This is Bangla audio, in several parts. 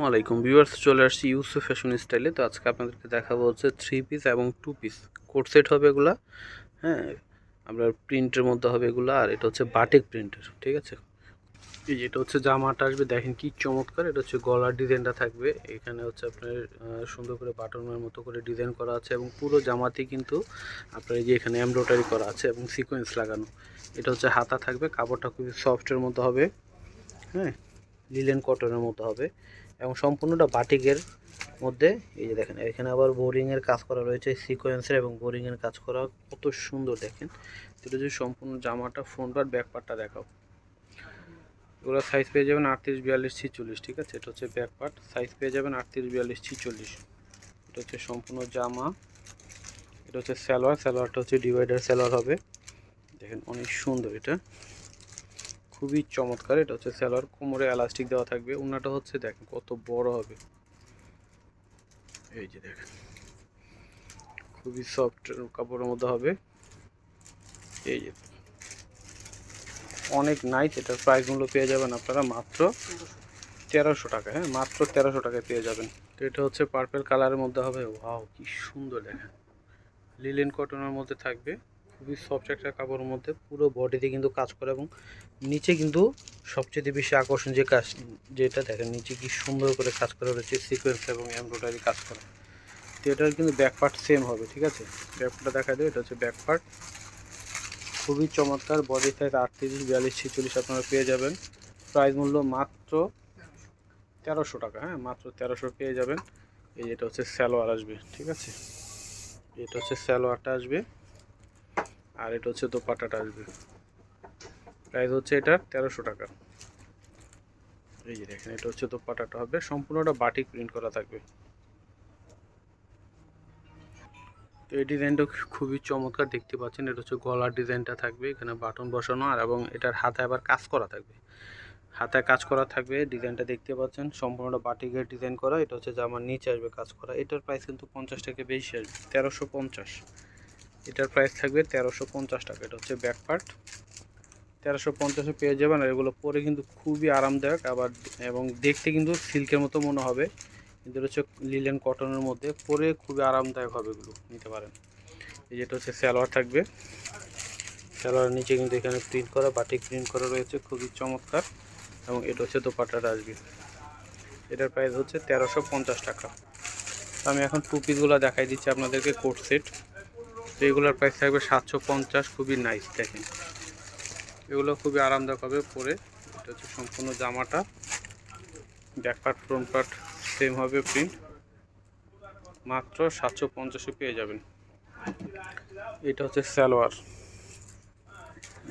আসসালামু আলাইকুম ভিউয়ার্স, চলে আসছি ইউসুফ ফ্যাশন স্টাইলে। তো আজকে আপনাদেরকে দেখাবো হচ্ছে থ্রি পিস এবং টু পিস কোট সেট হবে এগুলা হ্যাঁ আপনার প্রিন্টের মধ্যে হবে এগুলো, আর এটা হচ্ছে বাটিক প্রিন্টের ঠিক আছে? এই যে এটা হচ্ছে জামাটা আসবে, দেখেন কি চমৎকার, এটা হচ্ছে গলার ডিজাইনটা থাকবে। এখানে হচ্ছে আপনার সুন্দর করে বাটনের মতো করে ডিজাইন করা আছে এবং পুরো জামাতেই কিন্তু আপনার এই যে এখানে এমব্রয়ডারি করা আছে এবং সিকোয়েন্স লাগানো। এটা হচ্ছে হাতা থাকবে, কাপড়টা খুবই সফটের মতো হবে হ্যাঁ লিলেন কটনের মতো হবে। এবং সম্পূর্ণটা বাটিকের মধ্যে, এই যে দেখেন, এখানে আবার বোরিংয়ের কাজ করা রয়েছে সিকোয়েন্সের এবং বোরিংয়ের কাজ করা, কত সুন্দর দেখেন। এটা যদি সম্পূর্ণ জামাটা ফ্রন্ট আর ব্যাক পার্টটা দেখাও। এগুলো সাইজ পেয়ে যাবেন আটত্রিশ, বিয়াল্লিশ, ছিচল্লিশ, ঠিক আছে? এটা হচ্ছে ব্যাক পার্ট সাইজ পেয়ে যাবেন আটত্রিশ, বিয়াল্লিশ, ছিচল্লিশ। এটা হচ্ছে সম্পূর্ণ জামা। এটা হচ্ছে সালোয়ার, সালোয়ারটা হচ্ছে ডিভাইডার সালোয়ার হবে। দেখেন, অনেক সুন্দর এটা। খুবই চমৎকার। এটা হচ্ছে সালোয়ার কোমরে এলাস্টিক দেওয়া থাকবে। ওনাটা হচ্ছে দেখেন কত বড় হবে। এই যে দেখেন। খুবই সফট কাপড়ের মধ্যে হবে। এই যে। অনেক নাইস এটার প্রাইস মূল্য পেয়ে যাবেন আপনারা মাত্র তেরোশো টাকা হ্যাঁ? মাত্র তেরোশো টাকায় পেয়ে যাবেন। তো এটা হচ্ছে পার্পেল কালারের মধ্যে হবে। ওয়াও, কি সুন্দর দেখেন। লিলেন কটনের মধ্যে থাকবে। খুবই সফট একটা কাপড়ের মধ্যে পুরো বডিতে কিন্তু কাজ করে এবং নিচে কিন্তু সবচেয়ে বেশি আকর্ষণ যে কাজ, যেটা দেখেন, নিচে কি সুন্দর করে কাজ করা রয়েছে সিকোয়েন্স এবং এমব্রয়ডারি কাজ করা। তো এটার কিন্তু ব্যাক পার্ট সেম হবে, ঠিক আছে? ব্যাক পার্টটা দেখা দেবে এটা হচ্ছে ব্যাক পার্ট খুবই চমৎকার বডি সাইজ আটত্রিশ, বিয়াল্লিশ, ছেচল্লিশ আপনারা পেয়ে যাবেন। প্রাইস মূল্য মাত্র তেরোশো টাকা হ্যাঁ মাত্র তেরোশো পেয়ে যাবেন। এই যেটা হচ্ছে স্যালোয়ার আসবে, ঠিক আছে? এটা হচ্ছে স্যালোয়ারটা আসবে। আর এটা হচ্ছে দোপাট্টাটা আসবে। প্রাইস হচ্ছে এটা তেরোশো টাকা। এই যে দেখেন, এটা হচ্ছে দোপাট্টাটা হবে। সম্পূর্ণটা বাটিক প্রিন্ট করা থাকবে। তো এই ডিজাইনটা খুবই চমৎকার দেখতে পাচ্ছেন। এটা হচ্ছে গলার ডিজাইনটা থাকবে, এখানে বাটন বসানো, আর এবং এটার হাতে আবার কাজ করা থাকবে। হাতে কাজ করা থাকবে ডিজাইনটা দেখতে পাচ্ছেন। সম্পূর্ণটা বাটিকের ডিজাইন করা, এটা হচ্ছে জামার নিচে আসবে কাজ করা। এটার প্রাইস কিন্তু পঞ্চাশ টাকা বেশি আসবে, তেরোশো পঞ্চাশ। এটার প্রাইস থাকবে তেরোশো পঞ্চাশ টাকা। এটা হচ্ছে ব্যাক পার্ট তেরোশো পঞ্চাশে পেয়ে যাবেন। আর এগুলো পরে কিন্তু খুবই আরামদায়ক। আবার এবং দেখতে কিন্তু সিল্কের মতো মনে হবে। কিন্তু হচ্ছে লিলেন কটনের মধ্যে। পরে খুবই আরামদায়ক হবে এগুলো নিতে পারেন। এই যেটা হচ্ছে সালোয়ার থাকবে। সালোয়ারের নিচে কিন্তু এখানে প্রিন্ট করা বাটিক প্রিন্ট করা রয়েছে। খুবই চমৎকার। এবং এটা হচ্ছে দোপাট্টাটা আসবে। এটার প্রাইস হচ্ছে তেরোশো পঞ্চাশ টাকা। আমি এখন টু পিসগুলো দেখাই দিচ্ছি আপনাদেরকে কোট সেট তো এগুলোর প্রাইস থাকবে সাতশো পঞ্চাশ, খুবই নাইস দেখেন। এগুলো খুবই আরামদায়ক হবে পরে। এটা হচ্ছে সম্পূর্ণ জামাটা। Back part front part same হবে প্রিন্ট মাত্র সাতশো পঞ্চাশে পেয়ে যাবেন। এটা হচ্ছে সালোয়ার।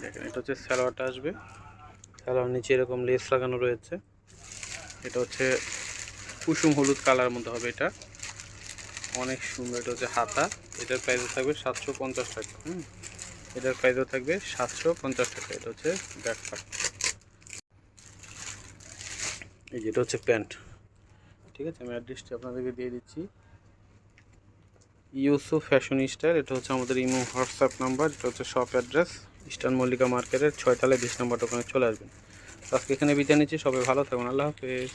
দেখেন, এটা হচ্ছে সালোয়ারটা আসবে। সালোয়ার নিচে এরকম লেস লাগানো রয়েছে। এটা হচ্ছে কুসুম হলুদ কালার মধ্যে হবে এটা। অনেক সুন্দর এটা হচ্ছে হাতা। এটার প্রাইস থাকবে সাতশো পঞ্চাশ টাকা, হুম? এটার প্রাইসও থাকবে সাতশো পঞ্চাশ টাকা, এটা হচ্ছে ব্যাক পার্ট এই যেটা হচ্ছে প্যান্ট ঠিক আছে, আমি অ্যাড্রেসটি আপনাদেরকে দিয়ে দিচ্ছি। ইউসুফ ফ্যাশন স্টাইল এটা হচ্ছে আমাদের ইমো হোয়াটসঅ্যাপ নাম্বার, এটা হচ্ছে শপ অ্যাড্রেস ইস্টার্ন মল্লিকা মার্কেটের ছয়তলায় বিশ নম্বর দোকানে চলে আসবেন। আজকে এখানে বিদায় নিচ্ছি, সবাই ভালো থাকুন, আল্লাহ হাফেজ।